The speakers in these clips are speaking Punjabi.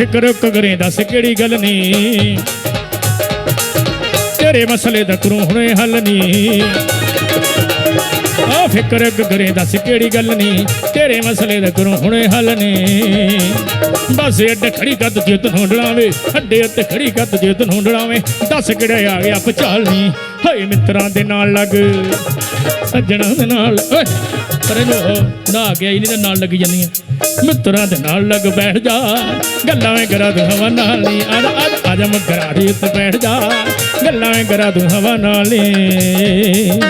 ਫਿਕਰ ਕਗਰੇ ਦੱਸ ਕਿਹੜੀ ਗੱਲ ਨੀ। ਤੇਰੇ ਮਸਲੇ ਦਾ ਕਰੂੰ ਹੁਣੇ ਹੱਲ ਨੀ। ਆ ਫਿਕਰ ਕਗਰੇ ਦੱਸ ਕਿਹੜੀ ਗੱਲ ਨੀ। ਤੇਰੇ ਮਸਲੇ ਦਾ ਕਰੂੰ ਹੁਣੇ ਹੱਲ ਨੀ। ਬਸ ਅੱਡ ਖੜੀ ਕੱਦ ਜੇ ਤੂੰ ਢਲਾਵੇ ਅੱਡੇ ਉੱਤੇ ਖੜੀ ਕੱਦ ਜੇ ਤੂੰ ਢਲਾਵੇ ਦੱਸ ਕਿਹੜੇ ਆ ਗਿਆ ਪਚਾਲ ਨੀ। ਹਾਏ ਮਿੱਤਰਾਂ ਦੇ ਨਾਲ ਲੱਗ। ਸੱਜਣਾ ਦੇ ਨਾਲ। ਓਏ। ਪਰ ਨੂੰ ਹੋ, ਨਾ ਗਿਆ ਹੀ ਨਾਲ ਲੱਗੀ ਜਾਂਦੀਆਂ ਮਿੱਤਰਾਂ ਦੇ ਨਾਲ ਲੱਗ ਬੈਠ ਜਾ ਗੱਲਾਂ ਵੇ ਕਰਾ ਤੂੰ ਹਵਾ ਨਾਲ ਨਹੀਂ ਆ ਜਾ- ਆ ਜਾ- ਆ ਬੈਠ ਜਾ ਗੱਲਾਂ ਵੇ ਕਰਾ ਤੂੰ ਹਵਾ ਨਾਲ ਨਹੀਂ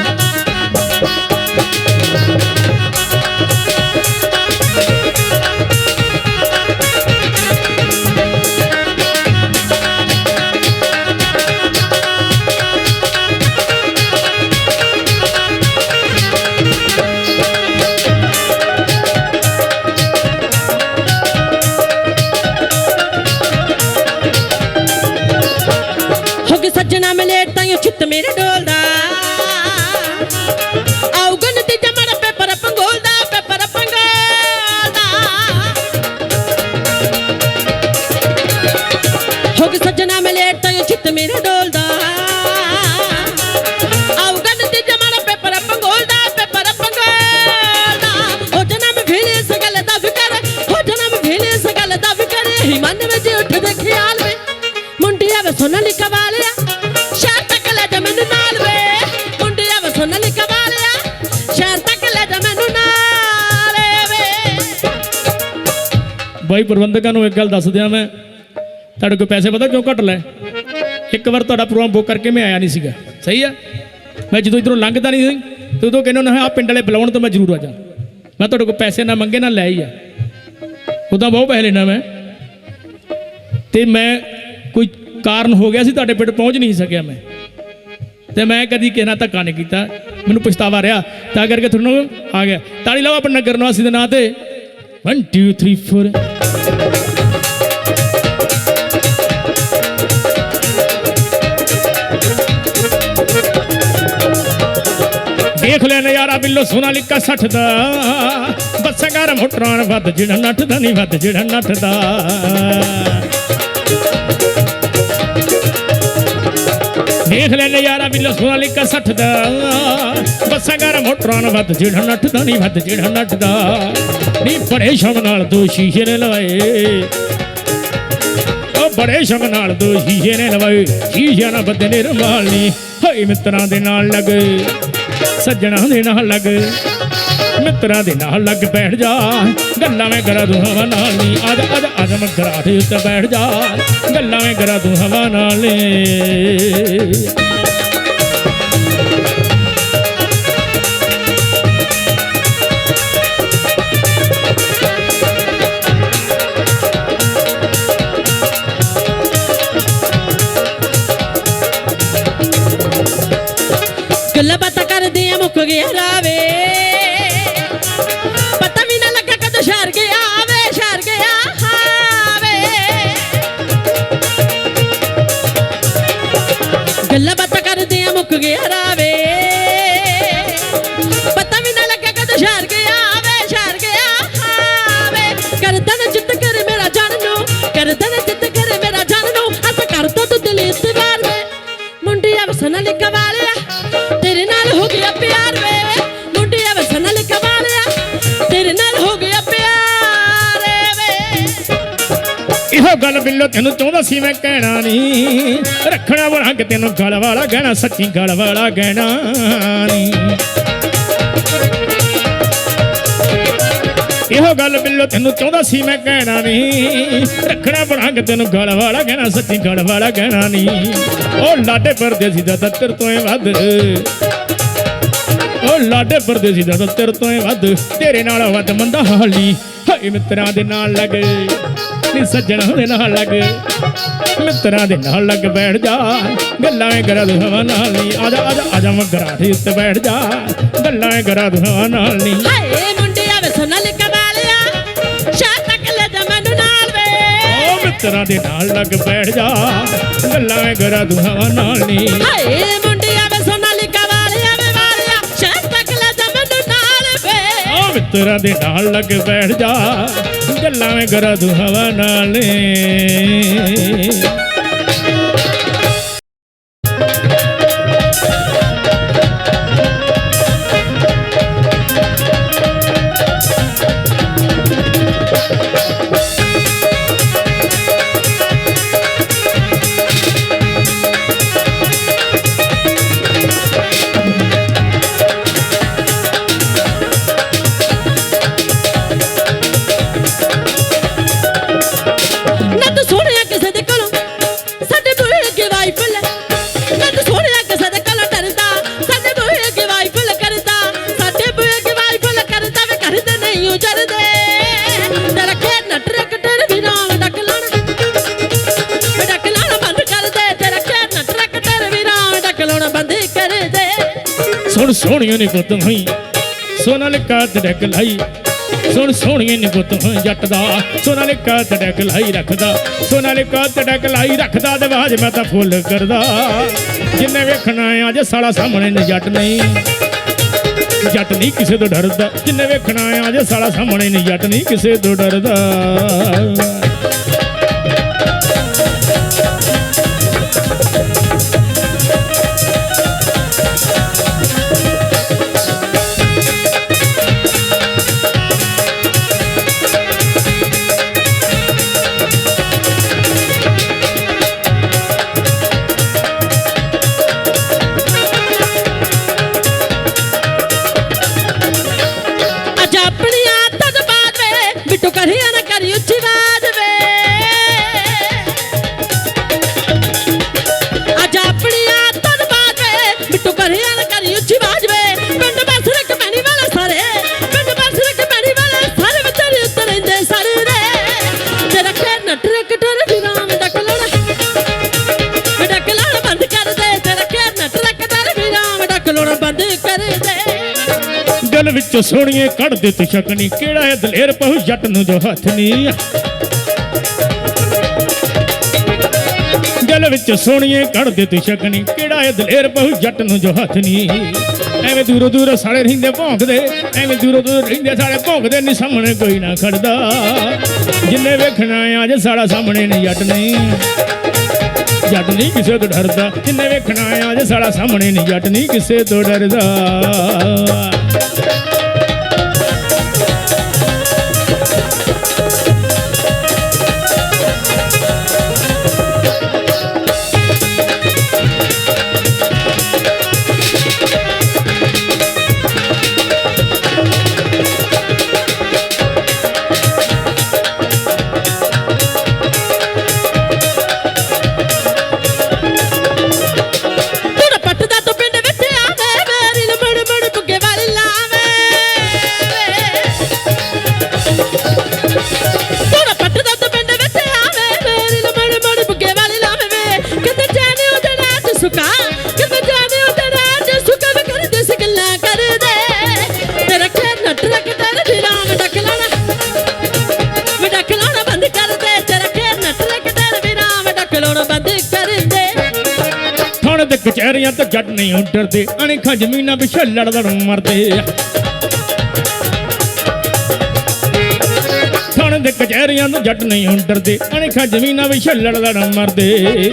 ਬਾਈ ਪ੍ਰਬੰਧਕਾਂ ਨੂੰ ਇੱਕ ਗੱਲ ਦੱਸ ਦਿਆਂ ਮੈਂ, ਤੁਹਾਡੇ ਕੋਲ ਪੈਸੇ ਪਤਾ ਕਿਉਂ ਘੱਟ ਲੈ? ਇੱਕ ਵਾਰ ਤੁਹਾਡਾ ਪ੍ਰੋਗਰਾਮ ਬੁੱਕ ਕਰਕੇ ਮੈਂ ਆਇਆ ਨਹੀਂ ਸੀਗਾ। ਸਹੀ ਆ? ਮੈਂ ਜਦੋਂ ਇਧਰੋਂ ਲੰਘਦਾ ਨਹੀਂ ਸੀ, ਤੇ ਉਦੋਂ ਕਹਿੰਦੇ ਆ ਪਿੰਡ ਵਾਲੇ ਬੁਲਾਉਣ ਤਾਂ ਮੈਂ ਜ਼ਰੂਰ ਆ ਜਾ। ਮੈਂ ਤੁਹਾਡੇ ਕੋਲ ਪੈਸੇ ਨਾ ਮੰਗੇ, ਨਾ ਲੈ ਹੀ ਆ। ਉਦਾਂ ਬਹੁਤ ਪੈਸੇ ਲੈਣਾ ਮੈਂ। ਤੇ ਮੈਂ ਕੋਈ ਕਾਰਨ ਹੋ ਗਿਆ ਸੀ, ਤੁਹਾਡੇ ਪਿੰਡ ਪਹੁੰਚ ਨਹੀਂ ਸਕਿਆ ਮੈਂ। ਤੇ ਮੈਂ ਕਦੀ ਕਿਸੇ ਧੱਕਾ ਨਹੀਂ ਕੀਤਾ। ਮੈਨੂੰ ਪਛਤਾਵਾ ਰਿਹਾ। ਤਾਂ ਕਰਕੇ ਤੁਹਾਨੂੰ ਆ ਗਿਆ। ਤਾਲੀ ਲਾਓ ਆਪਣੇ ਨਗਰ ਨਿਵਾਸੀ ਦੇ ਨਾਂ ਤੇ। 1 2 3 4 ਦੇਖ ਲੈ ਨਜ਼ਾਰਾ ਬਿੱਲੋ ਸੋਨਾਲੀਕਾ 60 ਦਾ ਬੱਸਾਂ ਘਰ ਮੋਟਰਾਂ ਨਾਲ ਵੱਧ ਜਿਹੜਾ ਨੱਠਦਾ ਨਹੀਂ ਵੱਧ ਜਿਹੜਾ ਨੱਠਦਾ। ਦੇਖ ਲੈ ਨਜ਼ਾਰਾ ਬਿੱਲੋ ਸੋਨਾਲੀਕਾ 60 ਦਾ ਬੱਸਾਂ ਘਰ ਮੋਟਰਾਂ ਨਾਲ ਵੱਧ ਜਿਹੜਾ ਨੱਠਦਾ ਨਹੀਂ ਵੱਧ ਜਿਹੜਾ ਨੱਠਦਾ। ਨਹੀਂ ਬੜੇ ਸ਼ੌਕ ਨਾਲ ਦੋ ਸ਼ੀਸ਼ੇ ਨੇ ਲਵਾਏ। ਉਹ ਬੜੇ ਸ਼ੌਕ ਨਾਲ ਦੋ ਸ਼ੀਸ਼ੇ ਨੇ ਲਵਾਏ। ਸ਼ੀਸ਼ਿਆਂ ਨਾਲ ਬੱਦੇ ਨੇ ਰਮਾਲ ਨਹੀਂ ਹਾਏ, ਮਿੱਤਰਾਂ ਦੇ ਨਾਲ ਲੱਗ, ਸੱਜਣਾ ਦੇ ਨਾਲ ਲੱਗ, ਮਿੱਤਰਾਂ ਦੇ ਨਾਲ ਲੱਗ ਬੈਠ ਜਾ। ਗੱਲਾਂ ਮੈਂ ਕਰਾ ਦੂੰ ਹਵਾ ਨਾਲ ਨਹੀਂ ਆਜ ਆਜ ਆਜ ਮੈਂ ਦੇ ਉੱਤੇ ਬੈਠ ਜਾ। ਗੱਲਾਂ ਮੈਂ ਕਰਾ ਦੂੰ ਹਵਾ ਨਾਲ ਨੀ। ਗੱਲ ਬਿੱਲੋ ਤੈਨੂੰ ਚਾਹੁੰਦਾ ਸੀ ਮੈਂ ਕਹਿਣਾ ਨਹੀਂ। ਰੱਖਣਾ ਵਰੰਗ ਤੈਨੂੰ ਗਲ ਵਾਲਾ ਗਹਿਣਾ, ਸੱਚੀ ਗਲ ਵਾਲਾ ਗਹਿਣਾ ਨਹੀਂ। ਇਹੋ ਗੱਲ ਬਿੱਲੋ ਤੈਨੂੰ ਚਾਹੁੰਦਾ ਸੀ ਮੈਂ ਕਹਿਣਾ ਨਹੀਂ। ਰੱਖਣਾ ਵਰੰਗ ਤੈਨੂੰ ਗਲ ਵਾਲਾ ਗਹਿਣਾ, ਸੱਚੀ ਗਲ ਵਾਲਾ ਗਹਿਣਾ ਨਹੀਂ। ਉਹ ਲਾਡੇ ਪਰਦੇਸੀ ਦਾ ਦੱਤਰ ਤੋਂ ਵੱਧ। ਉਹ ਲਾਡੇ ਪਰਦੇਸੀ ਦਾ ਦੱਤਰ ਤੋਂ ਵੱਧ। ਤੇਰੇ ਨਾਲ ਵੱਧ ਮੰਦਾ ਹਾਲੀ। ਹਾਏ ਮਿੱਤਰਾਂ ਦੇ ਨਾਲ ਲੱਗੇ। ਨੀ ਸੱਜਣਾ ਦੇ ਨਾਲ ਲੱਗ। ਮਿੱਤਰਾਂ ਦੇ ਨਾਲ ਲੱਗ ਬੈਠ ਜਾ। ਗੱਲਾਂ ਏ ਕਰਾ ਦੂ ਹਵਾ ਨਾਲ ਨਹੀਂ ਆ ਜਾ ਆ ਜਾ ਆ ਜਾ ਮਗਰਾ ਦੇ ਉੱਤੇ ਬੈਠ ਜਾ। ਗੱਲਾਂ ਏ ਕਰਾ ਦੂ ਹਵਾ ਨਾਲ ਨਹੀਂ ਹਾਏ ਮੁੰਡਿਆ ਵੇ ਲਿਖਾ ਵਾਲਿਆ ਸ਼ਾਹ ਤੱਕ ਲੈ ਜਾ ਮੈਨੂੰ ਨਾਲ ਵੇ। ਓ ਮਿੱਤਰਾਂ ਦੇ ਨਾਲ ਲੱਗ ਬੈਠ ਜਾ। ਗੱਲਾਂ ਏ ਗਰਾ ਦੁਹਾਵਾ ਨਾਲ ਨੀ। ਹਾਏ ਮੁੰਡਿਆ ਵੇ ਸੋਨਾਲੀਕਾ ਵਾਲਿਆ ਵੇ ਵਾਲਿਆ। ਸ਼ਹਿਰ ਤੱਕ ਲੈ ਜਾ ਮੈਨੂੰ ਨਾਲ ਵੇ। ਆ ਮਿੱਤਰਾਂ ਦੇ ਨਾਲ ਲੱਗ ਬੈਠ ਜਾ। ਗੱਲਾਂ ਕਰਾ ਗਰਾ ਹਵਾ ਨਾਲ। ਸੁਣ ਸੋਹਣੀਆਂ ਨੇ ਗੁੱਤ ਹੋਈ। ਸੋਨਾਲਿਕਾ ਤੜਕ ਲਾਈ। ਸੁਣ ਸੋਹਣੀਆਂ ਨੇ ਗੁੱਤ ਹੋਈ ਜੱਟ ਦਾ ਸੋਨਾਲਿਕਾ ਤੜਕ ਲਾਈ ਰੱਖਦਾ। ਸੋਨਾਲਿਕਾ ਤੜਕ ਲਾਈ ਰੱਖਦਾ ਤੇ ਬਾਜ ਮੈਂ ਤਾਂ ਫੁੱਲ ਕਰਦਾ। ਜਿੰਨੇ ਵੇਖਣਾ ਅੱਜ ਸਾਲਾ ਸਾਹਮਣੇ ਨੇ ਜੱਟ ਨਹੀਂ। ਜੱਟ ਨਹੀਂ ਕਿਸੇ ਤੋਂ ਡਰਦਾ। ਜਿੰਨੇ ਵੇਖਣਾ ਜੇ ਸਾਲਾ ਸਾਹਮਣੇ ਨੇ ਜੱਟ ਨਹੀਂ ਕਿਸੇ ਤੋਂ ਡਰਦਾ। ਸੋਹਣੀਏ, ਕੱਢ ਦੇ ਤੂੰ ਸ਼ੱਕ ਕਿਹੜਾ ਹੈ ਦਲੇਰ ਪਹੁ, ਜੱਟ ਨੂੰ ਜੋ ਹੱਥ ਨਹੀਂ ਦਿਲ ਵਿੱਚ ਸੋਹਣੀਏ, ਕੱਢ ਦੇ ਤੂੰ ਸ਼ੱਕ ਕਿਹੜਾ ਹੈ ਦਲੇਰ ਪਹੁ, ਜੱਟ ਨੂੰ ਜੋ ਹੱਥ ਨਹੀਂ ਐਵੇਂ ਦੂਰੋਂ ਦੂਰੋਂ ਸਾਲੇ ਰਹਿੰਦੇ ਭੌਂਕਦੇ, ਐਵੇਂ ਦੂਰੋਂ ਦੂਰੋਂ ਰਹਿੰਦੇ ਸਾਲੇ ਭੌਂਕਦੇ ਨਹੀਂ ਸਾਹਮਣੇ ਕੋਈ ਨਾ ਖੜਦਾ। ਜਿੰਨੇ ਵੇਖਣਾ ਅੱਜ ਸਾਲਾ ਸਾਹਮਣੇ ਨਹੀਂ ਜੱਟ ਨਹੀਂ ਜੱਟ ਨਹੀਂ ਕਿਸੇ ਤੋਂ ਡਰਦਾ, ਜਿੰਨੇ ਵੇਖਣਾ ਜੇ ਸਾਲਾ ਸਾਹਮਣੇ ਨਹੀਂ ਜੱਟ ਨਹੀਂ ਕਿਸੇ ਤੋਂ ਡਰਦਾ। ਕਚਹਿਰੀਆਂ ਤੇ ਜੱਟ ਨਹੀਂ ਹੁਣ ਡਰਦੇ ਅਣਖਾਂ ਜ਼ਮੀਨਾਂ ਪਿੱਛੇ ਲੜ ਲੜ ਮਰਦੇ ਥਾਣੇ ਤੇ ਕਚਹਿਰੀਆਂ ਤੇ ਜੱਟ ਨਹੀਂ ਹੁਣ ਅਣਖਾਂ ਜ਼ਮੀਨਾਂ ਪਿੱਛੇ ਲੜ ਲੜ ਮਰਦੇ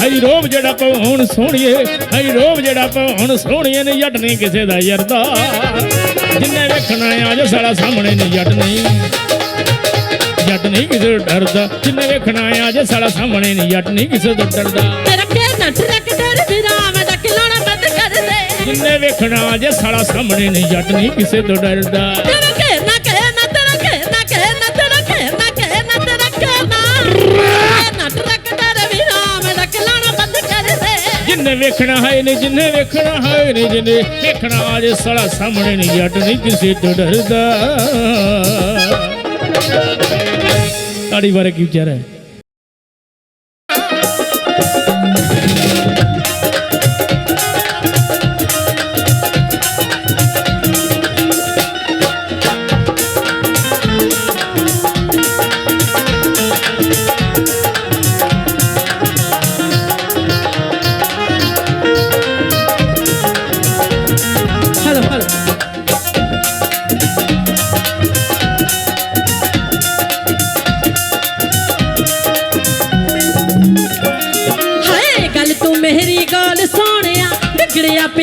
ਹਾਈ ਰੋਬ ਜਿਹੜਾ ਪਵਾਉਣ ਸੋਹਣੀਏ ਹਾਈ ਰੋਬ ਜਿਹੜਾ ਪਵਾਉਣ ਸੋਹਣੀਏ ਨੇ ਜੱਟ ਨਹੀਂ ਕਿਸੇ ਦਾ ਯਰਦਾ ਜਿੰਨੇ ਵੇਖਣਾ ਆ ਜੋ ਸਾਲਾ ਸਾਹਮਣੇ ਨਹੀਂ ਜੱਟ ਨਹੀਂ। ਜੱਟ ਨਹੀਂ ਕਿਸੇ ਤੋਂ ਡਰਦਾ। ਜਿੰਨੇ ਵੇਖਣਾ ਆ ਜੇ ਸਾਲਾ ਸਾਹਮਣੇ ਨਹੀਂ ਜੱਟ ਨਹੀਂ ਕਿਸੇ ਤੋਂ ਡਰਦਾ। ਤੇਰਾ ਕਹਿਣਾ ਟਰਕ ਟਰ ਵਿਰਾਮ ਦਾ ਖਿਲਾਉਣਾ ਬੰਦ ਕਰ ਦੇ। ਜਿੰਨੇ ਵੇਖਣਾ ਜੇ ਸਾਲਾ ਸਾਹਮਣੇ ਨਹੀਂ ਜੱਟ ਨਹੀਂ ਕਿਸੇ ਤੋਂ ਡਰਦਾ। ਤੇਰਾ ਤੇਰਾ ਤੇਰਾ ਤੇਰਾ ਵਿਰਾਮ ਦਾ ਬੰਦ ਕਰ ਦੇ। ਜਿੰਨੇ ਵੇਖਣਾ ਹੈ ਨੇ ਜਿੰਨੇ ਵੇਖਣਾ ਹੈ ਨੇ ਜਿੰਨੇ ਵੇਖਣਾ ਜੇ ਸਾਲਾ ਸਾਹਮਣੇ ਨਹੀਂ ਜੱਟ ਨਹੀਂ ਕਿਸੇ ਤੋਂ ਡਰਦਾ। ਤਾੜੀ ਬਾਰੇ ਕੀ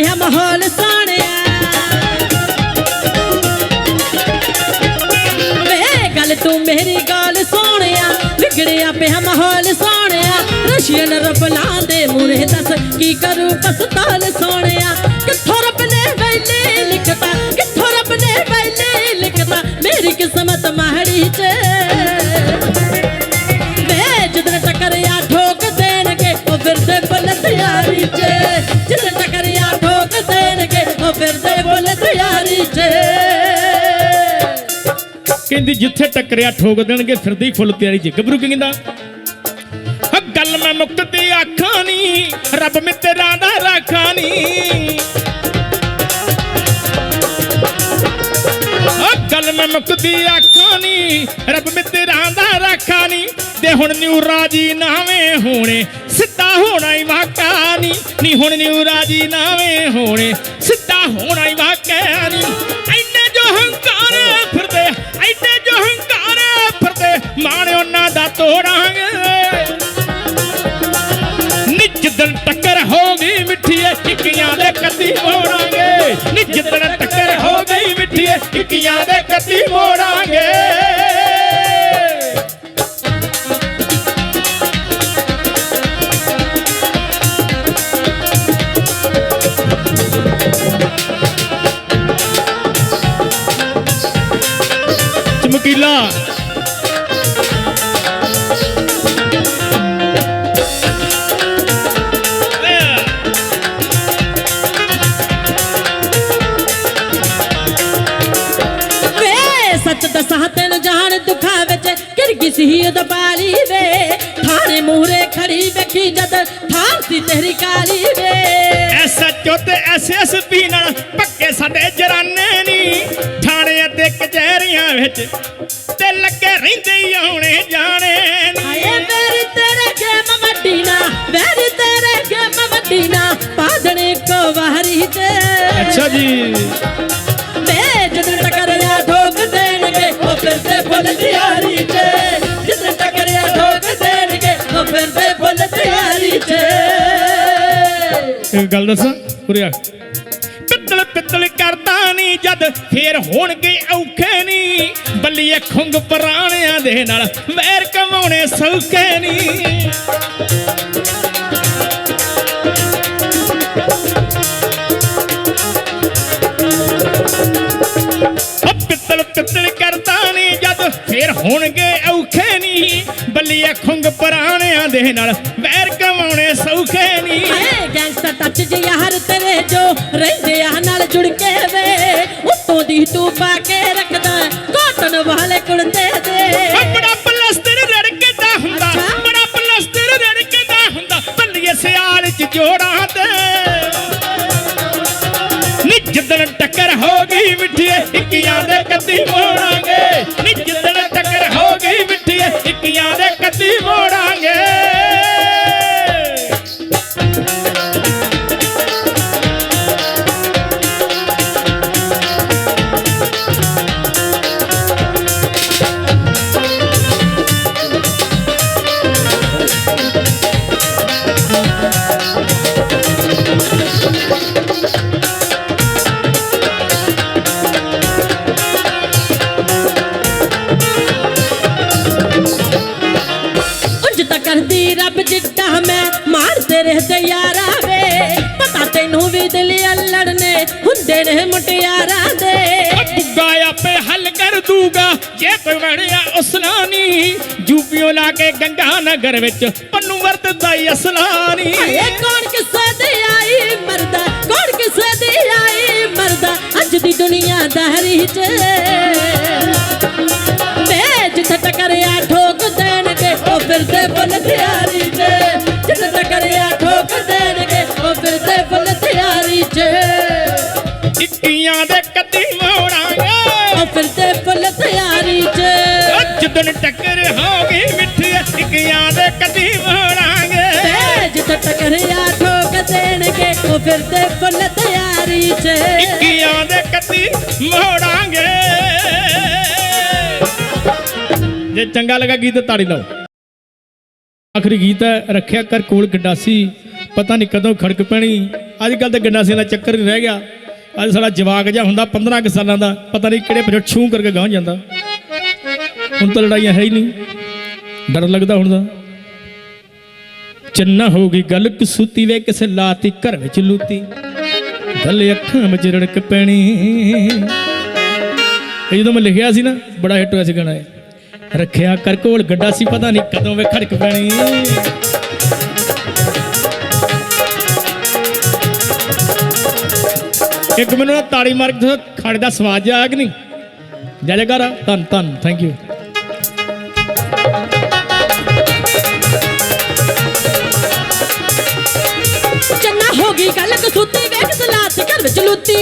ਵਿਚਾਰ ਹੈ ਮਾਹੌਲ ਸੋਹਣਿਆ। ਵੇ ਗੱਲ ਤੂੰ ਮੇਰੀ ਗੱਲ ਸੋਹਣਿਆ ਵਿਗੜਿਆ ਪਿਆ ਮਾਹੌਲ ਸੋਹਣਿਆ। ਰਸ਼ੀਅਨ ਰਫਲਾਂ ਦੇ ਮੂਰੇ ਦੱਸ ਕੀ ਕਰੂ ਪਸਤਾਲ ਸੋਹਣਿਆ। ਕਿੱਥੋਂ ਰੱਬ ਨੇ ਵੇਲੇ ਲਿਖਤਾ, ਕਿੱਥੋਂ ਰੱਬ ਨੇ ਵੇਲੇ ਲਿਖਤਾ, ਮੇਰੀ ਕਿਸਮਤ ਮਾੜੀ ਚ। ਵੇ ਜਦੋਂ ਟਕਰਿਆ ਠੋਕ ਦੇਣਗੇ ਚ। ਜਦੋਂ ਟਕਰਿਆ ਫਿਰਦੇ ਬੁੱਲ ਤਿਆਰੀ ਚ। ਕਹਿੰਦੀ ਜਿੱਥੇ ਟੱਕਰਿਆ ਠੋਕ ਦੇਣਗੇ, ਫਿਰਦੇ ਹੀ ਫੁੱਲ ਤਿਆਰੀ ਚ। ਗੱਭਰੂ ਕੀ ਕਹਿੰਦਾ? ਗੱਲ ਮੈਂ ਮੁਕਤੀ ਆਖਾਂ ਨੀ, ਰੱਬ ਮਿੱਤਰਾਂ ਦਾ ਰਾਖਾਂ ਨੀ। ਗੱਲ ਮੈਂ ਮੁਕਤੀ ਆਖਾਂ ਨੀ, ਰੱਬ ਤੇ ਹੁਣ ਨਿਊ ਰਾਜੀ ਨਾਵੇਂ ਹੋਣੇ। ਸਿੱਧਾ ਹੋਣਾ ਹੀ ਵਾਕਾ ਨੀ ਨੀ ਹੁਣ ਨਿਊ ਰਾਜੀ ਨਾਵੇਂ ਹੋਣੇ। ਸਿੱਧਾ ਹੋਣਾ ਹੀ ਵਾਕਾ ਨੀ ਐਨੇ ਜੋ ਹੰਕਾਰ ਫਿਰਦੇ, ਐਨੇ ਜੋ ਹੰਕਾਰ ਫਿਰਦੇ, ਮਾਣ ਉਹਨਾਂ ਦਾ ਤੋੜਾਂਗੇ। ਨਿਜਦਨ ਟੱਕਰ ਹੋ ਗਈ ਮਿੱਠੀਏ ਟਿੱਕੀਆਂ ਦੇ ਕੱਤੀ ਮੋੜਾਂਗੇ। ਨਿਜਦਨ ਟੱਕਰ ਹੋ ਗਈ ਮਿੱਠੀਏ ਟਿੱਕੀਆਂ ਦੇ ਕੱਤੀ ਮੋੜਾਂਗੇ। ਗਿਰ ਗਈ ਸੀ ਉਦ ਪਾਲੀ ਵੇ ਥਾਣੇ ਮੂਹਰੇ ਖੜੀ ਵੇਖੀ ਜਦ ਥਾਰ ਸੀ ਤੇਰੀ ਕਾਲੀ ਵੇ। ਐਸਐਚਓ ਤੇ ਐਸਐਸਪੀ ਨਾਲ ਪੱਕੇ ਸਾਡੇ ਜਰਾਨੇ ਨੀ। ਥਾਣੇ ਅਤੇ ਕਚਹਿਰੀਆਂ ਵਿੱਚ ਤੇ ਲੱਗੇ ਰਹਿੰਦੇ ਹੀ ਆਉਣੇ ਜਾਣੇ ਹਾਏ ਨੀ ਮੇਰੀ ਤੇਰੇ ਗੇਮ ਵੱਡੀ ਨਾ ਮੇਰੀ ਤੇਰੇ ਗੇਮ ਵੱਡੀ ਨਾ ਪਾਦਣੇ ਕੋ ਵਾਰੀ ਤੇ। ਅੱਛਾ ਜੀ। ਇੱਕ ਗੱਲ ਦੱਸਾਂ, ਉਰੇ ਆ। ਪਿੱਤਲ ਪਿੱਤਲ ਕਰਦਾ ਨਹੀਂ ਜਦ, ਫੇਰ ਹੋਣਗੇ ਔਖੇ ਨਹੀਂ। ਬੱਲੀਏ ਖੁੰਗ ਪਰਾਣਿਆਂ ਦੇ ਨਾਲ, ਵੈਰ ਕਮਾਉਣੇ ਸੌਖੇ ਨਹੀਂ। ਪਿੱਤਲ ਪਿੱਤਲ ਕਰਦਾ ਨਹੀਂ ਜਦ, ਫੇਰ ਹੋਣਗੇ ਔਖੇ ਨਹੀਂ। ਬੱਲੀਏ ਖੁੰਗ ਪਰਾਣਿਆਂ ਦੇ ਨਾਲ, ਵੈਰ ਕਮਾਉਣੇ ਸੌਖੇ ਨਹੀਂ। ਹਾਏ ਗੈਂਗਸਟਰ ਟੱਚ ਜੇ ਯਾਰ ਤੇਰੇ ਜੋ ਰਹਿੰਦੇ ਆ ਨਾਲ ਜੁੜ ਕੇ ਵੇ ਉੱਤੋਂ ਦੀ ਤੂੰ ਪਾ ਕੇ ਰੱਖਦਾ ਕਾਟਨ ਵਾਲੇ ਕੁੜਤੇ ਦੇ ਬੜਾ ਪਲਸਤਰ ਰੜਕਦਾ ਹੁੰਦਾ ਅੱਛਾ। ਬੜਾ ਪਲਸਤਰ ਰੜਕਦਾ ਹੁੰਦਾ ਬੱਲੀਏ ਸਿਆਲ ਚ ਜੋੜਾਂ ਤੇ। ਨੀ ਜਿੱਦਣ ਟੱਕਰ ਹੋ ਗਈ ਮਿੱਠੀਏ ਇੱਕੀਆਂ ਦੇ ਕੱਦੀ ਮੋੜਾਂਗੇ ਜੂਪੀਓ ਲਾ ਕੇ ਗੰਗਾ ਨਗਰ ਵਿੱਚ ਪੰਨੂ ਵਰਤਦਾ ਈ ਅਸਲਾਨੀ ਹਾਏ ਕੌਣ ਕਿਸੇ ਦੀ ਆਈ ਮਰਦਾ ਕੌਣ ਕਿਸੇ ਦੀ ਆਈ ਮਰਦਾ ਅੱਜ ਦੀ ਦੁਨੀਆ ਦਾਰੀ ਚ। ਵੇ ਜਿੱਥੇ ਟਕਰਿਆ ਠੋਕ ਦੇਣਗੇ ਉਹ ਫਿਰਦੇ ਫੁੱਲ ਤਿਆਰੀ ਚ। ਜਿੱਥੇ ਟਕਰਿਆ ਠੋਕ ਦੇਣਗੇ ਉਹ ਫਿਰਦੇ ਫੁੱਲ ਤਿਆਰੀ ਚ। ਇੱਕੀਆਂ ਦੇ ਕੱਦੀ ਮੋੜਾਂਗੇ। ਉਹ ਫਿਰਦੇ ਫੁੱਲ ਤਿਆਰੀ ਚ। ਜਦੋਂ ਟੱਕਰ ਹੋ ਗਈ ਇੱਕੀਆਂ ਦੇ ਕੱਦੀ ਮੋੜਾਂਗੇ ਵੇ ਜਿੱਥੇ ਟਕਰਿਆ ਠੋਕ ਦੇਣਗੇ ਉਹ ਫਿਰਦੇ ਫੁੱਲ ਤਿਆਰੀ ਚ। ਇੱਕੀਆਂ ਦੇ ਕੱਦੀ ਮੋੜਾਂਗੇ। ਜੇ ਚੰਗਾ ਲੱਗਾ ਗੀਤ ਤਾੜੀ ਲਾਓ। ਆਖਰੀ ਗੀਤ ਹੈ ਰੱਖਿਆ ਕਰ ਕੋਲ ਗੰਡਾਸੀ। ਪਤਾ ਨਹੀਂ ਕਦੋਂ ਖੜਕ ਪੈਣੀ। ਅੱਜ ਕੱਲ ਤਾਂ ਗੰਡਾਸੇ ਦਾ ਚੱਕਰ ਹੀ ਰਹਿ ਗਿਆ। ਅੱਜ ਸਾਡਾ ਜਵਾਕ ਜਿਹਾ ਹੁੰਦਾ 15 ਕੁ ਸਾਲਾਂ ਦਾ। ਪਤਾ ਨਹੀਂ ਕਿਹੜੇ ਪਿੱਛੋਂ ਛੂ ਕਰਕੇ ਗਾਂ ਜਾਂਦਾ। ਹੁਣ ਤਾਂ ਲੜਾਈਆਂ ਹੈ ਹੀ ਨਹੀਂ। ਡਰ ਲੱਗਦਾ ਹੁਣ ਦਾ। ਚੰਨਾ ਹੋ ਗਈ ਗੱਲ ਕਸੂਤੀ ਵੇ ਕਿਸੇ ਲਾਤੀ ਘਰ ਵਿੱਚ ਲੂਤੀ। ਗੱਲ ਅੱਖਾਂ ਵਿੱਚ ਰੜਕ ਪੈਣੀ। ਇਹ ਜਦੋਂ ਮੈਂ ਲਿਖਿਆ ਸੀ ਨਾ ਬੜਾ ਹਿੱਟ ਹੋਇਆ ਸੀ ਗਾਣਾ ਇਹ। ਰੱਖਿਆ ਕਰ ਕੋਲ ਗੱਡਾ ਸੀ ਪਤਾ ਨਹੀਂ ਕਦੋਂ ਵੇ ਖੜਕ ਪੈਣੀ। ਇੱਕ ਮੈਨੂੰ ਨਾ ਤਾੜੀ ਮਾਰ ਕੇ ਦੱਸੋ, ਦਾ ਸਵਾਦ ਜਿਹਾ ਆਇਆ ਕਿ ਨਹੀਂ? ਜੈ ਜੈਕਾਰ ਧੰਨ ਧੰਨ ਥੈਂਕ ਯੂ ਹੋ ਗਈ ਗੱਲ ਕਸੂਤੀ ਵੇਖ ਸਲਾਤ ਘਰ ਵਿੱਚ ਲੁੱਤੀ।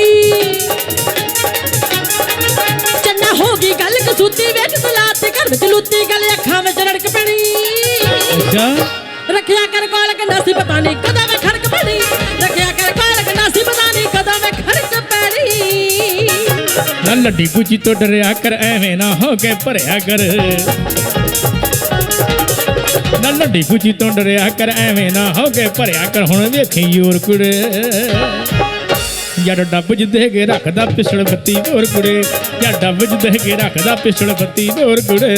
ਚੰਨਾ ਹੋ ਗਈ ਗੱਲ ਕਸੂਤੀ ਵੇਖ ਸਲਾਤ ਘਰ ਵਿੱਚ ਲੁੱਤੀ ਗੱਲ ਅੱਖਾਂ ਵਿੱਚ ਰੜਕ ਪੈਣੀ। ਅੱਛਾ। ਰੱਖਿਆ ਕਰ ਕੋਲ ਕੰਨਾ ਸੀ ਪਤਾ ਨਹੀਂ ਕਦੋਂ ਮੈਂ ਖੜਕ ਪੈਣੀ। ਰੱਖਿਆ ਕਰ ਕੋਲ ਕੰਨਾ ਸੀ ਪਤਾ ਨਹੀਂ ਕਦੋਂ ਮੈਂ ਖੜਕ ਪੈਣੀ। ਨਾ ਲੱਡੀ ਗੁੱਜੀ ਤੋਂ ਡਰਿਆ ਕਰ ਐਵੇਂ ਨਾ ਹੋ ਕੇ ਭਰਿਆ ਕਰ। ਨਾ ਲੱਡੀ ਗੁੱਜੀ ਤੋਂ ਡਰਿਆ ਕਰ, ਐਵੇਂ ਨਾ ਹੋ ਕੇ ਭਰਿਆ ਕਰ, ਹੁਣ ਵੇਖੀ ਯੂਰ ਕੁੜੇ। ਯਾਰ ਡੱਬ ਜਿੱਦੇ ਕੇ ਰੱਖਦਾ ਪਿਸੜ ਬੱਤੀ ਹੋਰ ਕੁੜੇ। ਯਾਰ ਡੱਬ ਦੇ ਕੇ ਰੱਖਦਾ ਪਿਸੜ ਬੱਤੀ ਹੋਰ ਕੁੜੇ।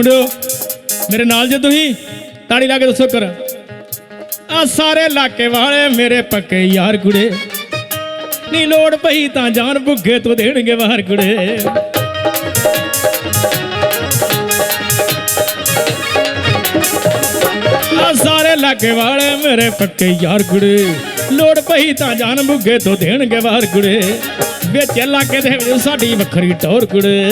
ਮੁੰਡਿਓ, ਮੇਰੇ ਨਾਲ ਜੇ ਤੁਸੀਂ, ਤਾੜੀ ਲਾ ਕੇ ਦੱਸੋ ਕਰ ਆ ਸਾਰੇ ਇਲਾਕੇ ਵਾਲੇ ਮੇਰੇ ਪੱਕੇ ਯਾਰ ਕੁੜੇ। ਨੀ ਲੋੜ ਪਈ ਤਾਂ ਜਾਨ ਬੁੱਗੇ ਤੋਂ ਦੇਣਗੇ ਬਾਹਰ ਕੁੜੇ। ਆ ਸਾਰੇ ਇਲਾਕੇ ਵਾਲੇ ਮੇਰੇ ਪੱਕੇ ਯਾਰ ਕੁੜੇ। ਲੋੜ ਪਈ ਤਾਂ ਜਾਨ ਬੁੱਗੇ ਤੋਂ ਦੇਣਗੇ ਬਾਹਰ ਕੁੜੇ। ਵਿੱਚ ਇਲਾਕੇ ਦੇ ਵਿੱਚ ਸਾਡੀ ਵੱਖਰੀ ਟੌਰ ਕੁੜੇ।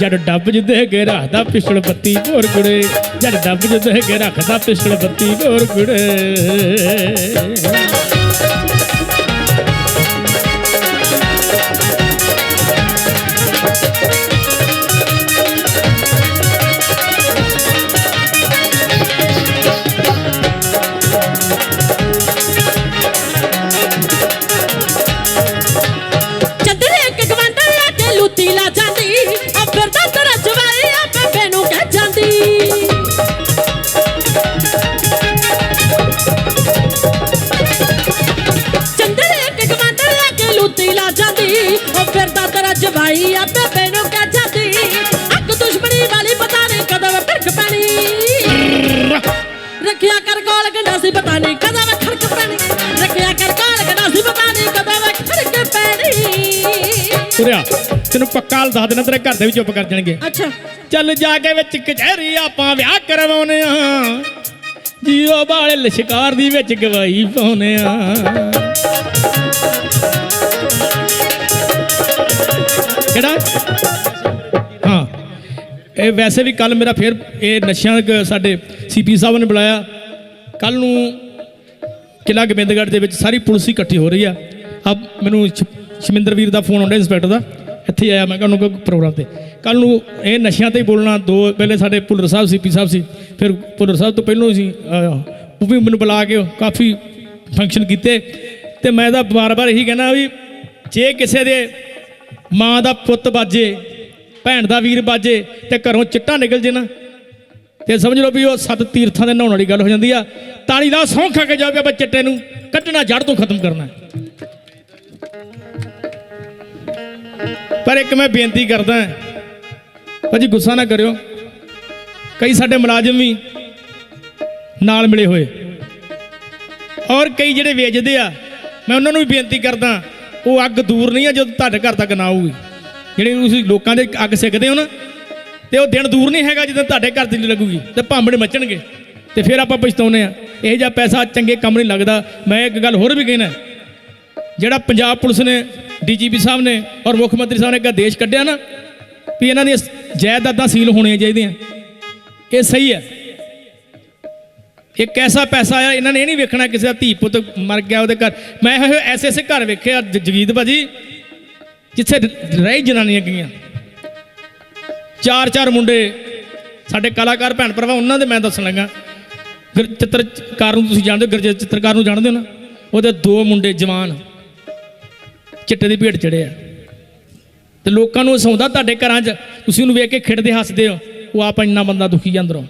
ਜਦ ਡੱਬ ਜਿੱਦੇ ਕੇ ਰੱਖਦਾ ਪਿਸਟਲ ਬੱਤੀ ਭੋਰ ਕੁੜੇ ਜਦ ਡੱਬ ਜਿੱਦੇ ਕੇ ਰੱਖਦਾ ਪਿਸਟਲ ਬੱਤੀ ਭੋਰ ਕੁੜੇ ਹਾਲ ਦੱਸ ਦੇਣਾ ਤੇਰੇ ਘਰ ਦੇ ਵੀ ਚੁੱਪ ਕਰ ਜਾਣਗੇ। ਅੱਛਾ। ਚੱਲ ਜਾ ਕੇ ਵਿੱਚ ਕਚਹਿਰੀ ਆਪਾਂ ਵਿਆਹ ਕਰਵਾਉਨੇ ਆ। ਜੀਓ ਬਾਲੇ ਲਸ਼ਕਾਰ ਦੀ ਵਿੱਚ ਗਵਾਹੀ ਪਾਉਨੇ ਆ। ਕਿਹੜਾ? ਹਾਂ। ਇਹ ਵੈਸੇ ਵੀ ਕੱਲ ਮੇਰਾ ਫਿਰ ਇਹ ਨਸ਼ਿਆਂ ਸਾਡੇ ਸੀਪੀ ਸਾਹਿਬ ਨੇ ਬੁਲਾਇਆ। ਕੱਲ ਨੂੰ ਕਿਲਾ ਗੋਬਿੰਦਗੜ੍ਹ ਦੇ ਵਿੱਚ ਸਾਰੀ ਪੁਲਿਸ ਇਕੱਠੀ ਹੋ ਰਹੀ ਆ। ਆ ਮੈਨੂੰ ਸ਼ਮਿੰਦਰ ਵੀਰ ਦਾ ਫੋਨ ਆਉਂਦਾ ਇੰਸਪੈਕਟਰ ਦਾ। ਇੱਥੇ ਆਇਆ ਮੈਂ ਕਿਹਾ ਉਹਨੂੰ ਕੋਈ ਪ੍ਰੋਗਰਾਮ ਤੇ। ਕੱਲ ਨੂੰ ਇਹ ਨਸ਼ਿਆਂ ਤੇ ਹੀ ਬੋਲਣਾ, ਦੋ ਪਹਿਲੇ ਸਾਡੇ ਪੁੱਲਰ ਸਾਹਿਬ ਸੀ, ਪੀ ਸਾਹਿਬ ਸੀ, ਫਿਰ ਪੁੱਲਰ ਸਾਹਿਬ ਤੋਂ ਪਹਿਲਾਂ ਸੀ ਉਹ ਵੀ ਮੈਨੂੰ ਬੁਲਾ ਕੇ ਕਾਫੀ ਫੰਕਸ਼ਨ ਕੀਤੇ। ਤੇ ਮੈਂ ਤਾਂ ਬਾਰ-ਬਾਰ ਇਹੀ ਕਹਿੰਦਾ ਵੀ ਜੇ ਕਿਸੇ ਦੇ ਮਾਂ ਦਾ ਪੁੱਤ ਬਾਜੇ, ਭੈਣ ਦਾ ਵੀਰ ਬਾਜੇ, ਤੇ ਘਰੋਂ ਚਿੱਟਾ ਨਿਕਲ ਜੇ ਨਾ, ਤੇ ਸਮਝ ਲਓ ਵੀ ਉਹ ਸੱਤ ਤੀਰਥਾਂ ਦੇ ਨਹਾਉਣ ਵਾਲੀ ਗੱਲ ਹੋ ਜਾਂਦੀ ਆ, ਤਾਲੀ ਦਾ ਸਹੁੰ ਖਾ ਕੇ ਜਾਵੇ ਆਪਾਂ ਚਿੱਟੇ ਨੂੰ, ਕੱਢਣਾ ਜੜ ਤੋਂ ਖਤਮ ਕਰਨਾ। ਪਰ ਇੱਕ ਮੈਂ ਬੇਨਤੀ ਕਰਦਾ ਭਾਜੀ ਗੁੱਸਾ ਨਾ ਕਰਿਓ। ਕਈ ਸਾਡੇ ਮੁਲਾਜ਼ਮ ਵੀ ਨਾਲ ਮਿਲੇ ਹੋਏ। ਔਰ ਕਈ ਜਿਹੜੇ ਵੇਚਦੇ ਆ, ਮੈਂ ਉਹਨਾਂ ਨੂੰ ਵੀ ਬੇਨਤੀ ਕਰਦਾ ਉਹ ਅੱਗ ਦੂਰ ਨਹੀਂ ਆ ਜਦੋਂ ਤੁਹਾਡੇ ਘਰ ਤੱਕ ਨਾ ਆਊਗੀ। ਜਿਹੜੇ ਤੁਸੀਂ ਲੋਕਾਂ ਦੇ ਅੱਗ ਸਿੱਕਦੇ ਹੋ ਨਾ, ਤੇ ਉਹ ਦਿਨ ਦੂਰ ਨਹੀਂ ਹੈਗਾ ਜਦੋਂ ਤੁਹਾਡੇ ਘਰ ਤੇ ਨਹੀਂ ਲੱਗੂਗੀ, ਤੇ ਭਾਂਬੜੇ ਮੱਚਣਗੇ, ਤੇ ਫਿਰ ਆਪਾਂ ਪਛਤਾਉਨੇ ਆ ਇਹ ਜਿਹਾ ਪੈਸਾ ਚੰਗੇ ਕੰਮ ਨਹੀਂ ਲੱਗਦਾ। ਮੈਂ ਇੱਕ ਗੱਲ ਹੋਰ ਵੀ ਕਹਿਣਾ ਜਿਹੜਾ ਪੰਜਾਬ ਪੁਲਿਸ ਨੇ ਡੀਜੀਪੀ ਸਾਹਿਬ ਨੇ ਔਰ ਮੁੱਖ ਮੰਤਰੀ ਸਾਹਿਬ ਨੇ ਇੱਕ ਆਦੇਸ਼ ਕੱਢਿਆ ਨਾ ਵੀ ਇਹਨਾਂ ਦੀਆਂ ਜਾਇਦਾਦਾਂ ਸੀਲ ਹੋਣੀਆਂ ਚਾਹੀਦੀਆਂ। ਇਹ ਸਹੀ ਹੈ। ਇਹ ਕੈਸਾ ਪੈਸਾ ਆਇਆ, ਇਹਨਾਂ ਨੇ ਇਹ ਨਹੀਂ ਵੇਖਣਾ ਕਿਸੇ ਦਾ ਧੀ ਪੁੱਤ ਮਰ ਗਿਆ ਉਹਦੇ ਘਰ। ਮੈਂ ਇਹੋ ਐਸੇ ਐਸੇ ਘਰ ਵੇਖਿਆ ਜ- ਜਗੀਤ ਭਾਜੀ, ਜਿੱਥੇ ਰਹਿ ਜਨਾਨੀਆਂ ਗਈਆਂ। ਚਾਰ ਚਾਰ ਮੁੰਡੇ, ਸਾਡੇ ਕਲਾਕਾਰ ਭੈਣ ਭਰਾਵਾਂ, ਉਹਨਾਂ ਦੇ ਮੈਂ ਦੱਸਣ ਲੱਗਾ। ਗੁਰ- ਚਿੱਤਰਕਾਰ ਨੂੰ ਤੁਸੀਂ ਜਾਣਦੇ ਹੋ, ਗੁਰਜੀਤ ਚਿੱਤਰਕਾਰ ਨੂੰ ਜਾਣਦੇ ਹੋ ਨਾ? ਉਹਦੇ ਦੋ ਮੁੰਡੇ ਜਵਾਨ। ਚਿੱਟੇ ਦੀ ਭੇਟ ਚੜਿਆ ਤੇ ਲੋਕਾਂ ਨੂੰ ਹਸਾਉਂਦਾ ਤੁਹਾਡੇ ਘਰਾਂ 'ਚ, ਤੁਸੀਂ ਉਹਨੂੰ ਵੇਖ ਕੇ ਖਿੜਦੇ ਹੱਸਦੇ ਹੋ, ਉਹ ਆਪ ਇੰਨਾ ਬੰਦਾ ਦੁਖੀ ਆ ਅੰਦਰੋਂ।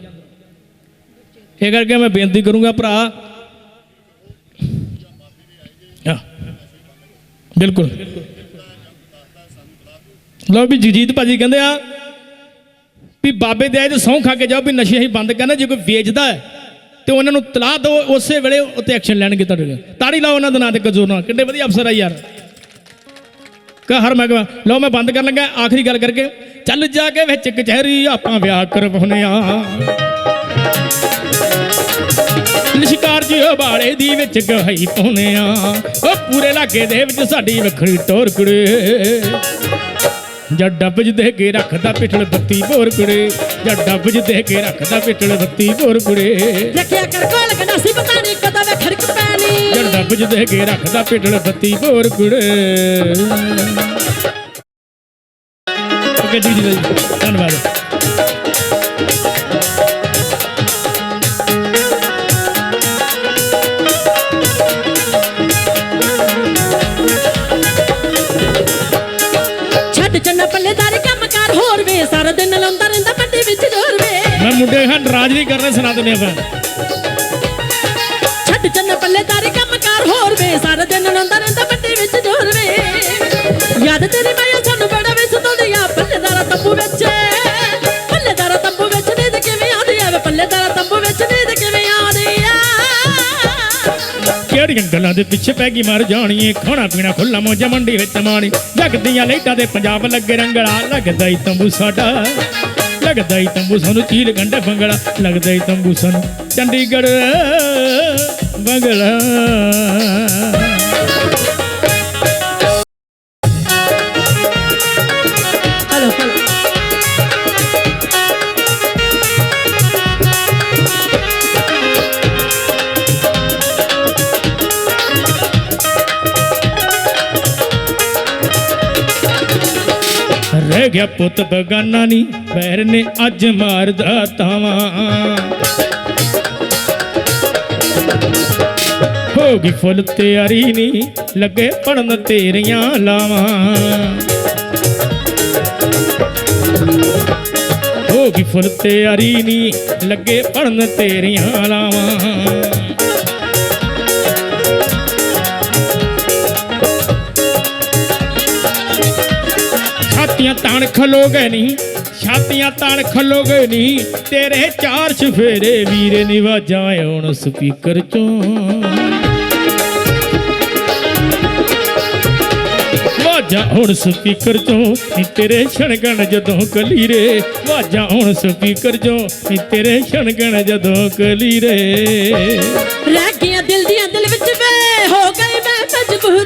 ਇਹ ਕਰਕੇ ਮੈਂ ਬੇਨਤੀ ਕਰੂੰਗਾ ਭਰਾ। ਬਿਲਕੁਲ। ਲਓ ਵੀ ਜਗਜੀਤ ਭਾਜੀ ਕਹਿੰਦੇ ਆ ਵੀ ਬਾਬੇ ਦੇ ਆਏ ਤੇ ਸਹੁੰ ਖਾ ਕੇ ਜਾਓ ਵੀ ਨਸ਼ੇ ਹੀ ਬੰਦ ਕਰਨਾ, ਜੇ ਕੋਈ ਵੇਚਦਾ ਹੈ, ਤੇ ਉਹਨਾਂ ਨੂੰ ਤਲਾਹ ਦਿਓ, ਉਸੇ ਵੇਲੇ ਉੱਤੇ ਐਕਸ਼ਨ ਲੈਣਗੇ ਤੁਹਾਡੇ ਤਾੜੀ ਲਾਓ ਉਹਨਾਂ ਦੇ ਨਾਂ ਤੇ ਕਜੂਰ ਨਾਲ। ਕਿੰਨੇ ਵਧੀਆ ਅਫਸਰ ਆ ਯਾਰ। ਕਹ ਹਰ ਮਹਿਕਮਾ ਲਓ ਮੈਂ ਬੰਦ ਕਰਨ ਲੱਗਾ, ਆਖਰੀ ਗੱਲ ਕਰਕੇ। ਚੱਲ ਜਾ ਕੇ ਵਿੱਚ ਕਚਹਿਰੀ ਆਪਾਂ ਵਿਆਹ ਕਰਵਾਉਨੇ ਆ ਨਿਸ਼ਕਾਰ ਜੀ ਉਹ ਦੀ ਵਿੱਚ ਗਹਾਈ ਪਾਉਨੇ ਆ ਉਹ ਪੂਰੇ ਲਾਗੇ ਦੇ ਵਿੱਚ ਸਾਡੀ ਵੱਖਰੀ ਟੋਰ ਕੁੜੇ ਜਦ ਡੱਬ ਚ ਦੇ ਕੇ ਰੱਖਦਾ ਪਿੱਠਲ ਬੱਤੀ ਭੋਰ ਕੁੜੇ ਜਦ ਡੱਬ ਚ ਦੇ ਕੇ ਰੱਖਦਾ ਪਿੱਠਲ ਬੱਤੀ ਭੋਰ ਕੁੜੇ। ਰੱਖਿਆ ਕਰ ਕੋਲ ਕਦਾ ਸੀ ਪਤਾ ਨਹੀਂ ਕਦੋਂ ਵੇ ਖੜਕ ਪੈਣੀ ਜਦ ਡੱਬ ਚ ਦੇ ਕੇ ਰੱਖਦਾ ਪਿੱਠਲ ਬੱਤੀ ਭੋਰ ਕੁੜੇ। ਓਕੇ ਜੀ ਜੀ ਧੰਨਵਾਦ। ਮੁੰਡੇ ਹਾਂ ਰਾਜ ਨਹੀਂ ਕਰਨੇ ਸੁਣਾ ਦਿੰਦੇ ਆਪਾਂ। ਛੱਡ ਚੰਨਾ ਪੱਲੇਦਾਰ ਕੰਮ ਕਰ ਹੋਰ ਵੇ ਸਾਰਾ ਦਿਨ ਲਾਉਂਦਾ ਰਹਿੰਦਾ ਮੰਡੀ ਵਿੱਚ ਜੋਰ ਵੇ। ਯਾਦ ਤੇਰੀ ਮਾਇਆ ਸਾਨੂੰ ਬੜਾ ਵਿੱਚ ਤੋੜਿਆ ਪੱਲੇਦਾਰਾ ਤੰਬੂ ਵਿੱਚ। ਪੱਲੇਦਾਰਾ ਤੰਬੂ ਵਿੱਚ ਨੀਂਦ ਕਿਵੇਂ ਆਉਂਦੀ ਆ ਪੱਲੇਦਾਰਾ ਤੰਬੂ ਵਿੱਚ ਨੀਂਦ ਕਿਵੇਂ ਆਉਂਦੀ ਆ। ਕਿਹੜੀਆਂ ਗੱਲਾਂ ਦੇ ਪਿੱਛੇ ਪੈ ਗਈ ਮਰ ਜਾਣੀਏ ਖਾਣਾ ਪੀਣਾ ਖੁੱਲਾ ਮੋਜਾ ਮੰਡੀ ਵਿੱਚ ਮਾਣੀ ਜਗਦੀਆਂ ਲਾਈਟਾਂ ਦੇ ਪੰਜਾਬ ਲੱਗੇ ਰੰਗੜਾ ਲੱਗਦਾ ਈ ਤੰਬੂ ਸਾਡਾ। ਲੱਗਦਾ ਈ ਤੰਬੂ ਸਾਨੂੰ ਚੀਲ ਗੰਡਾ ਬੰਗੜਾ ਲੱਗਦਾ ਈ ਤੰਬੂ ਸਾਨੂੰ ਚੰਡੀਗੜ੍ਹ ਬੰਗਲਾ ਰਹਿ ਗਿਆ ਪੁੱਤ ਬਗਾਨਾ ਨਹੀਂ ਪੈਰ ਨੇ ਅੱਜ ਮਾਰਦਾ ਤਾਵਾਂ। ਹੋ ਗਈ ਫੁੱਲ ਤਿਆਰੀ ਨਹੀਂ ਲੱਗੇ ਪੜਨ ਤੇਰੀਆਂ ਲਾਵਾਂ। ਹੋ ਗਈ ਫੁੱਲ ਤਿਆਰੀ ਨਹੀਂ ਲੱਗੇ ਪੜਨ ਤੇਰੀਆਂ ਲਾਵਾਂ। ਤਾਣ ਖਲੋ ਗਏ ਨਹੀਂ ਛਾਤੀਆਂ ਤਾਣ ਖਲੋ ਨਹੀਂ ਤੇਰੇ ਚਾਰ ਚਫੇਰੇ ਵੀਰੇ ਨਿਵਾਜਾਂ ਆਉਣ ਸਪੀਕਰ ਚੋਂ। ਵਾਜਾਂ ਹੁਣ ਸਪੀਕਰ ਚੋਂ ਤੇਰੇ ਛਣਗਣ ਜਦੋਂ ਕਲੀਰੇ। ਵਾਜਾਂ ਹੁਣ ਸਪੀਕਰ ਚੋਂ ਤੇਰੇ ਛਣਗਣ ਜਦੋਂ ਕਲੀਰੇ। ਰਹਿ ਗਈਆਂ ਦਿਲ ਦੀਆਂ ਦਿਲ ਵਿੱਚ ਵੇ ਹੋ ਗਈ ਮੈਂ ਮਜਬੂਰ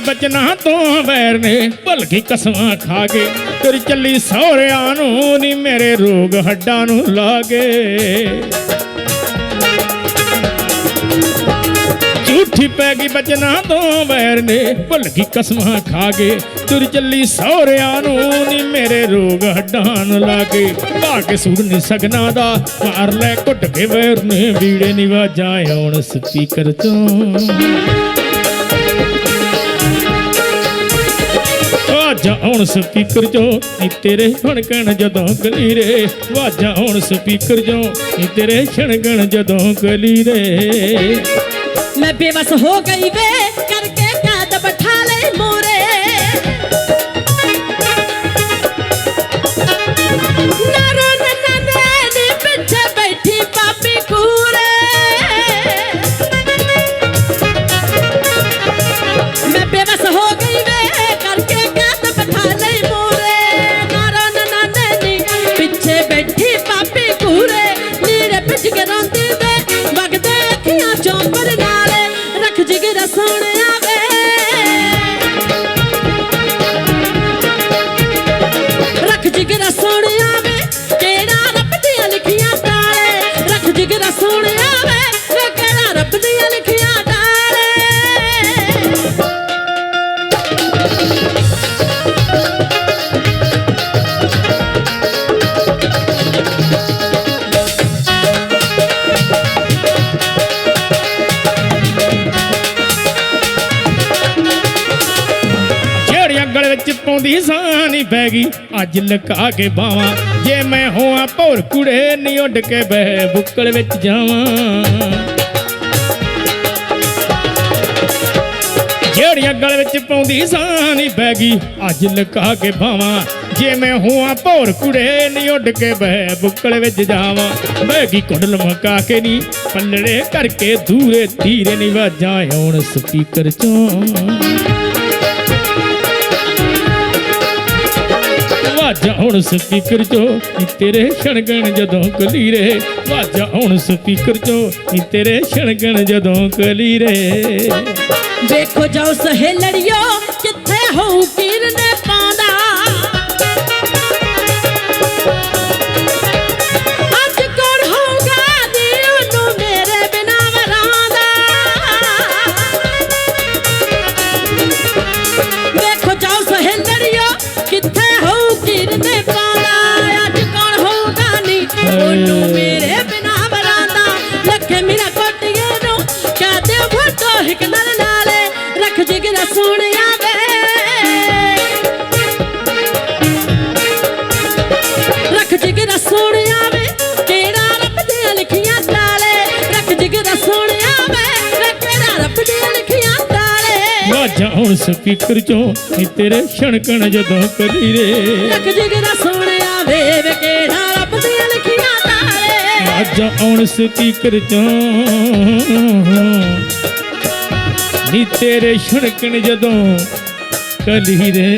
ਬਚਨਾ ਤੋਂ ਵੈਰ ਨੇ ਭਲਕੀ ਕਸਮਾਂ ਖਾ ਗਏ। ਤੁਰ ਚੱਲੀ ਸਹੁਰਿਆਂ ਨੂੰ ਨੀ ਮੇਰੇ ਰੋਗ ਹੱਡਾਂ ਨੂੰ ਲਾਗੇ। ਝੂਠੀ ਪੈ ਗਈ ਬਚਨਾ ਤੋਂ ਵੈਰ ਨੇ ਭਲਕੀ ਕਸਮਾਂ ਖਾ ਗਏ। ਤੁਰ ਚੱਲੀ ਸਹੁਰਿਆਂ ਨੂੰ ਨੀ ਮੇਰੇ ਰੋਗ ਹੱਡਾਂ ਨੂੰ ਲਾਗੇ। ਭਾ ਕੇ ਸੁਣ ਨੀ ਸਗਨਾ ਦਾ, ਮਾਰ ਲੈ ਘੁੱਟ ਕੇ ਵੈਰ ਨੇ। ਵੀੜੇ ਨਿਵਾਜਾਂ ਆਉਣ ਸਪੀਕਰ ਤੋਂ। ਵਾਜਾ ਹੁਣ ਸਪੀਕਰ ਜੋ ਨੀ ਤੇਰੇ ਛਣਕਣ ਜਦੋਂ ਕਲੀਰੇ ਵਾਜਾ ਹੁਣ ਸਪੀਕਰ ਜੋ ਨੀ ਤੇਰੇ ਛਣਕਣ ਜਦੋਂ ਕਲੀਰੇ ਮੈਂ ਬੇਵਸ ਹੋ ਗਈ ਵੇ, ਕਰਕੇ ਕੈਦ ਬਿਠਾ ਮੋਰੇ। ਵਿੱਚ ਪਾਉਂਦੀ ਸਾਨੀ ਪੈ ਗਈ। ਅੱਜ ਲੁਕਾ ਕੇ ਬਾਵਾਂ, ਜੇ ਮੈਂ ਹੋਵਾਂ ਭੌਰ ਕੁੜੇ, ਨਹੀਂ ਉੱਡ ਕੇ ਬਹਿ ਬੁੱਕਲ ਵਿੱਚ ਜਾਵਾਂ। ਜਿਹੜੀਆਂ ਗਲ ਵਿੱਚ ਪਾਉਂਦੀ ਸਾਨੀ ਪੈ ਗਈ, ਅੱਜ ਲੁਕਾ ਕੇ ਬਾਵਾਂ, ਜੇ ਮੈਂ ਹੋਵਾਂ ਭੌਰ ਕੁੜੇ, ਨਹੀਂ ਉੱਡ ਕੇ ਬਹਿ ਬੁੱਕਲ ਵਿੱਚ ਜਾਵਾਂ। ਬਹਿ ਗਈ ਕੁੰਡਲ ਮਕਾ ਕੇ ਨਹੀਂ ਪੱਲੜੇ ਕਰਕੇ ਦੂਰੇ ਧੀਰੇ ਨਹੀਂ ਵਾਜਾਂ ਆਉਣ ਸਪੀਕਰ ਚੋਂ। ਵਾਜਾ ਹੁਣ ਸਪੀਕਰ ਚੋ, ਨੀ ਤੇਰੇ ਛਣਗਣ ਜਦੋਂ ਕਲੀਰੇ। ਵਾਜਾ ਹੁਣ ਸਪੀਕਰ ਚੋ, ਨੀ ਤੇਰੇ ਛਣਗਣ ਜਦੋਂ ਕਲੀਰੇ। ਵੇਖੋ ਜਾਓ ਸਹੇਲੜਿਓ, ਕਿੱਥੇ ਹੋਊ ਕੀਰ ਹੁਣ ਸਪੀਕਰ ਚੋਂ ਨੀ ਤੇਰੇ ਛਣਕਣ ਜਦੋਂ ਕਲੀਰੇ ਰੱਖ ਜਿਗਰ ਸੋਹਣਿਆ ਵੇ ਵੇ ਕਿਹੜਾ ਰੱਬ ਦੀਆਂ ਲਿਖੀਆਂ ਤਾਲੇ ਵਾਜਾ ਹੁਣ ਸਪੀਕਰ ਚੋਂ ਨੀ ਤੇਰੇ ਛਣਕਣ ਜਦੋਂ ਕਲੀਰੇ